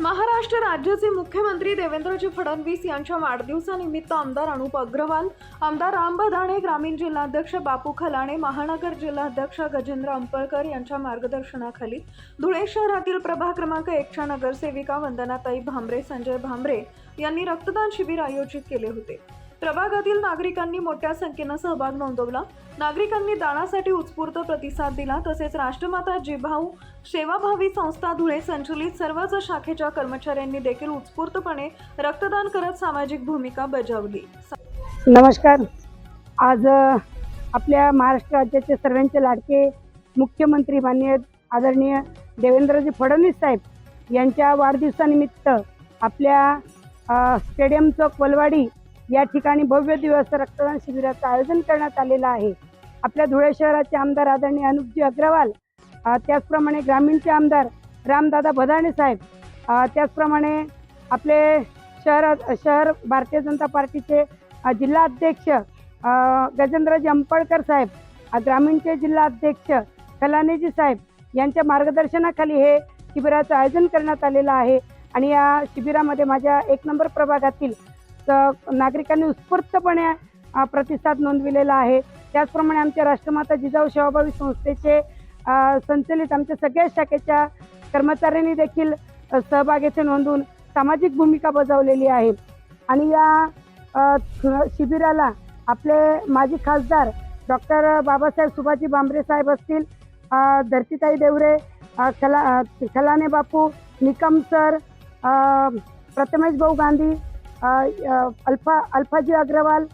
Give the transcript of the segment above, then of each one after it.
महाराष्ट्र राज्याचे मुख्यमंत्री देवेंद्रजी फडणवीस यांच्या वाढदिवसानिमित्त आमदार अनुप अग्रवाल आमदार राम बदाणे ग्रामीण जिल्हाध्यक्ष बापू खलाणे महानगर जिल्हाध्यक्ष गजेंद्र अंपळकर यांच्या मार्गदर्शनाखाली धुळे शहरातील प्रभाग क्रमांक एकच्या नगरसेविका वंदनाताई भांबरे संजय भांबरे यांनी रक्तदान शिबिर आयोजित केले होते. प्रभागातील नागरिकांनी मोठ्या संख्येनं सहभाग नोंदवला. नागरिकांनी दानासाठी उत्स्फूर्त प्रतिसाद दिला तसेच राष्ट्रमाता जिभाऊ सेवाभावी संस्था धुळे संचलित सर्वच शाखेच्या कर्मचाऱ्यांनी देखील उत्स्फूर्तपणे रक्तदान करत सामाजिक भूमिका बजावली. नमस्कार. आज आपल्या महाराष्ट्र राज्याचे सर्वांचे लाडके मुख्यमंत्री माननीय आदरणीय देवेंद्रजी फडणवीस साहेब यांच्या वाढदिवसानिमित्त आपल्या स्टेडियम चौक वलवाडी या ठिकाणी भव्य दिवस रक्तदान शिबिराचं आयोजन करण्यात आलेलं आहे. आपल्या धुळे शहराचे आमदार आदरणीय अनुपजी अग्रवाल त्याचप्रमाणे ग्रामीणचे आमदार रामदादा भदाणे साहेब त्याचप्रमाणे आपले शहर शहर भारतीय जनता पार्टीचे जिल्हा अध्यक्ष गजेंद्रजी अंपळकर साहेब ग्रामीणचे जिल्हा अध्यक्ष कलानेजी साहेब यांच्या मार्गदर्शनाखाली हे शिबिराचं आयोजन करण्यात आलेलं आहे. आणि या शिबिरामध्ये माझ्या एक नंबर प्रभागातील नागरिकांनी उत्स्फूर्तपणे प्रतिसाद नोंदविलेला आहे. त्याचप्रमाणे आमच्या राष्ट्रमाता जिजाऊ सेवाभावी संस्थेचे संचलित आमच्या सगळ्या शाखेच्या कर्मचाऱ्यांनी देखील सहभागीचे सहभाग येथे नोंदवून सामाजिक भूमिका बजावलेली आहे. आणि या शिबिराला आपले माजी खासदार डॉक्टर बाबासाहेब सुभाजी बांबरे साहेब असतील धरतीताई देवरे खला खलाने बापू निकम सर प्रथमेश भाऊ गांधी अल्फा अल्फाजी अग्रवाल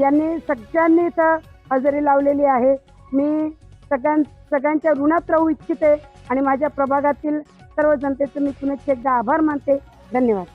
यांनी सगळ्यांनी इथं हजेरी लावलेली आहे. मी सगळ्यां सगळ्यांच्या ऋणात राहू इच्छिते आणि माझ्या प्रभागातील सर्व जनतेचं मी पुन्हा एकदा आभार मानते. धन्यवाद.